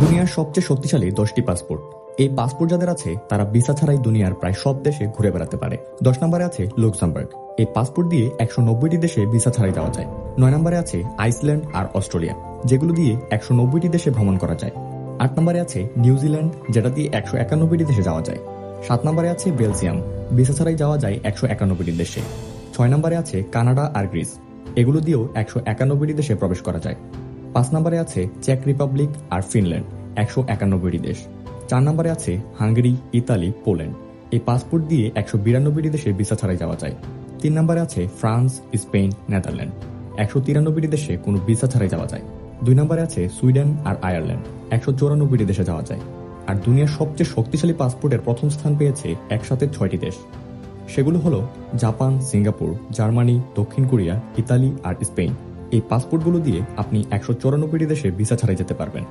দুনিয়ার সবচেয়ে শক্তিশালী দশটি পাসপোর্ট এই পাসপোর্ট যাদের আছে, তারা ভিসা ছাড়াই দুনিয়ার প্রায় সব দেশে ঘুরে বেড়াতে পারে। দশ নম্বরে আছে লুক্সামবার্গ এই পাসপোর্ট দিয়ে একশো নব্বইটি দেশে ভিসা ছাড়াই যাওয়া যায়। নয় নম্বরে আছে আইসল্যান্ড আর অস্ট্রেলিয়া যেগুলো দিয়ে একশো নব্বইটি দেশে ভ্রমণ করা যায়। আট নম্বরে আছে নিউজিল্যান্ড যেটা দিয়ে একশো একানব্বইটি দেশে যাওয়া যায়। সাত নম্বরে আছে বেলজিয়াম ভিসা ছাড়াই যাওয়া যায় একশো একানব্বইটি দেশে। ছয় নম্বরে আছে কানাডা আর গ্রিস এগুলো দিয়েও একশো একানব্বইটি দেশে প্রবেশ করা যায়। পাঁচ নম্বরে আছে চেক রিপাবলিক আর ফিনল্যান্ড, একশো একানব্বইটি দেশ। চার নম্বরে আছে হাঙ্গেরি, ইতালি, পোল্যান্ড। এই পাসপোর্ট দিয়ে একশো বিরানব্বইটি দেশে ভিসা ছাড়াই যাওয়া যায়। তিন নম্বরে আছে ফ্রান্স, স্পেন, নেদারল্যান্ড। একশো তিরানব্বইটি দেশে কোনো ভিসা ছাড়াই যাওয়া যায়। দুই নম্বরে আছে সুইডেন আর আয়ারল্যান্ড, একশো চৌরানব্বইটি দেশে যাওয়া যায়। আর দুনিয়ার সবচেয়ে শক্তিশালী পাসপোর্টের প্রথম স্থান পেয়েছে একসাথে ছয়টি দেশ। সেগুলো হলো জাপান, সিঙ্গাপুর, জার্মানি, দক্ষিণ কোরিয়া, ইতালি আর স্পেন। এই পাসপোর্টগুলো দিয়ে আপনি একশো চৌরানব্বইটি দেশে ভিসা ছাড়াই যেতে পারবেন।